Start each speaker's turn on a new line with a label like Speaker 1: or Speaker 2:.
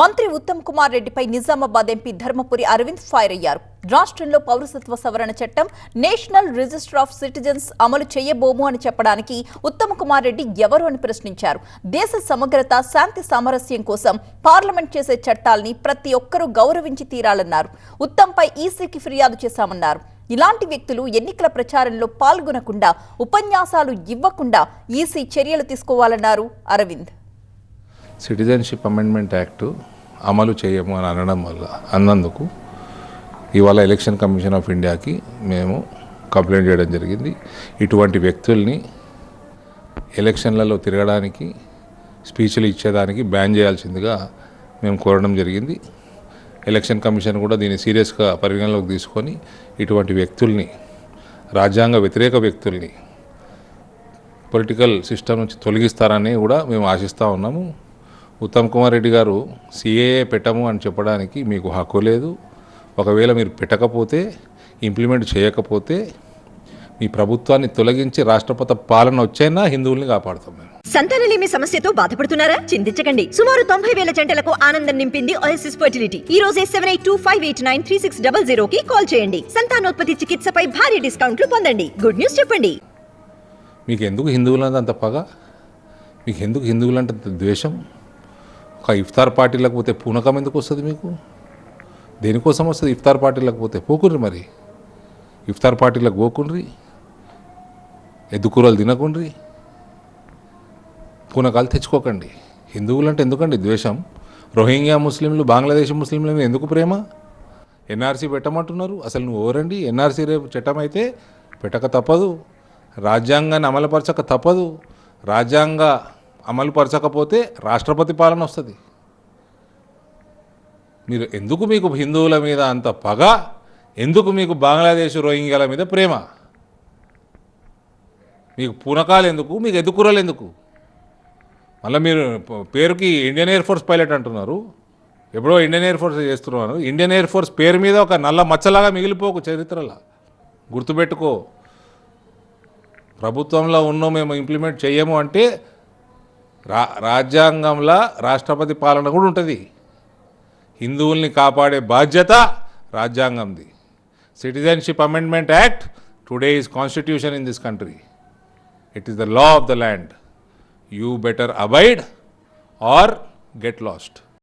Speaker 1: మంత్రి ఉత్తమ్ కుమార్ రెడ్డిపై Nizamabad MP Dharmapuri Arvind fire అయ్యారు. రాష్ట్రంలో పౌరసత్వ సవరణ చట్టం నేషనల్ రిజిస్టర్ ఆఫ్ సిటిజన్స్ అమలు చేయబోము అని చెప్పడానికి ఉత్తమ్ కుమార్ రెడ్డి ఎవరు అని ప్రశ్నించారు. దేశ సమగ్రత శాంతి సామరస్యం కోసం పార్లమెంట్ చేసే చట్టాల్ని ప్రతి ఒక్కరూ గౌరవించి తీరాలన్నారు. ఉత్తమ్పై ఈసీకి ఫిర్యాదు చేశామన్నారు. ఇలాంటి వ్యక్తులు ఎన్నికల ప్రచారంలో పాల్గొనకుండా ఉపన్యాసాలు ఇవ్వకుండా ఈసీ చర్యలు తీసుకోవాలన్నారు అరవింద్.
Speaker 2: సిటిజన్షిప్ అమెండ్మెంట్ యాక్టు అమలు చేయము అని అనడం వల్ల అన్నందుకు ఇవాళ ఎలక్షన్ కమిషన్ ఆఫ్ ఇండియాకి మేము కంప్లైంట్ చేయడం జరిగింది. ఇటువంటి వ్యక్తుల్ని ఎలక్షన్లలో తిరగడానికి స్పీచ్లు ఇచ్చేదానికి బ్యాన్ చేయాల్సిందిగా మేము కోరడం జరిగింది. ఎలక్షన్ కమిషన్ కూడా దీన్ని సీరియస్గా పరిగణలోకి తీసుకొని ఇటువంటి వ్యక్తుల్ని రాజ్యాంగ వ్యతిరేక వ్యక్తుల్ని పొలిటికల్ సిస్టమ్ నుంచి తొలగిస్తారని కూడా మేము ఆశిస్తూ ఉన్నాము. ఉత్తమ్ కుమార్ రెడ్డి గారు సిఏఏ పెట్టము అని చెప్పడానికి మీకు హక్కు లేదు. ఒకవేళ మీరు పెట్టకపోతే ఇంప్లిమెంట్ చేయకపోతే మీ ప్రభుత్వాన్ని తొలగించి రాష్ట్రపతి పాలన వచ్చైనా హిందువుల్ని కాపాడుతాం మేము.
Speaker 3: సంతానలేమి సమస్యతో బాధపడుతున్నారా? చింతించకండి. సుమారు తొంభై వేల జంటలకు ఆనందం నింపింది ఓఎస్ఎస్ ఫర్టిలిటీ ఈ రోజే seven eight two five eight nine three six double zero కి కాల్ చేయండి. సంతానోత్పత్తి చికిత్సపై భారీ డిస్కౌంట్లు పొందండి. గుడ్ న్యూస్ చెప్పండి.
Speaker 2: మీకు ఎందుకు హిందువులంటే అంత పగ? మీకు ఎందుకు హిందువులంటే ద్వేషం? ఒక ఇఫ్తార్ పార్టీలకు పోతే పూనకం ఎందుకు వస్తుంది మీకు? దేనికోసం వస్తుంది ఇఫ్తార్ పార్టీలకు పోతే పోకుండ్రి మరి. ఇఫ్తార్ పార్టీలకు పోకుండ్రి. ఎద్దుకూరలు తినకుండ్రి. పూనకాలు తెచ్చుకోకండి. హిందువులంటే ఎందుకండి ద్వేషం? రోహింగ్యా ముస్లింలు బంగ్లాదేశ్ ముస్లింల మీద ఎందుకు ప్రేమ? ఎన్ఆర్సీ పెట్టమంటున్నారు. అసలు నువ్వు ఎవరండి? ఎన్ఆర్సీ రేపు చట్టం అయితే పెట్టక తప్పదు. రాజ్యాంగాన్ని అమలుపరచక తప్పదు. రాజ్యాంగ అమలుపరచకపోతే రాష్ట్రపతి పాలన వస్తుంది. మీరు ఎందుకు మీకు హిందువుల మీద అంత పగ? ఎందుకు మీకు బంగ్లాదేశ్ రోహింగ్యాల మీద ప్రేమ? మీకు పూనకాలు ఎందుకు? మీకు ఎదుకురలు ఎందుకు? మళ్ళీ మీరు పేరుకి ఇండియన్ ఎయిర్ ఫోర్స్ పైలట్ అంటున్నారు. ఎప్పుడో ఇండియన్ ఎయిర్ ఫోర్స్ చేస్తున్నారు. ఇండియన్ ఎయిర్ ఫోర్స్ పేరు మీద ఒక నల్ల మచ్చలాగా మిగిలిపోకు చరిత్రలా. గుర్తుపెట్టుకో. ప్రభుత్వంలో ఉన్నో మేము ఇంప్లిమెంట్ చేయము అంటే రా రాజ్యాంగంలో రాష్ట్రపతి పాలన కూడా ఉంటుంది. హిందువుల్ని కాపాడే బాధ్యత రాజ్యాంగంది. Citizenship amendment act today is constitution in this country it is the law of the land you better abide or get lost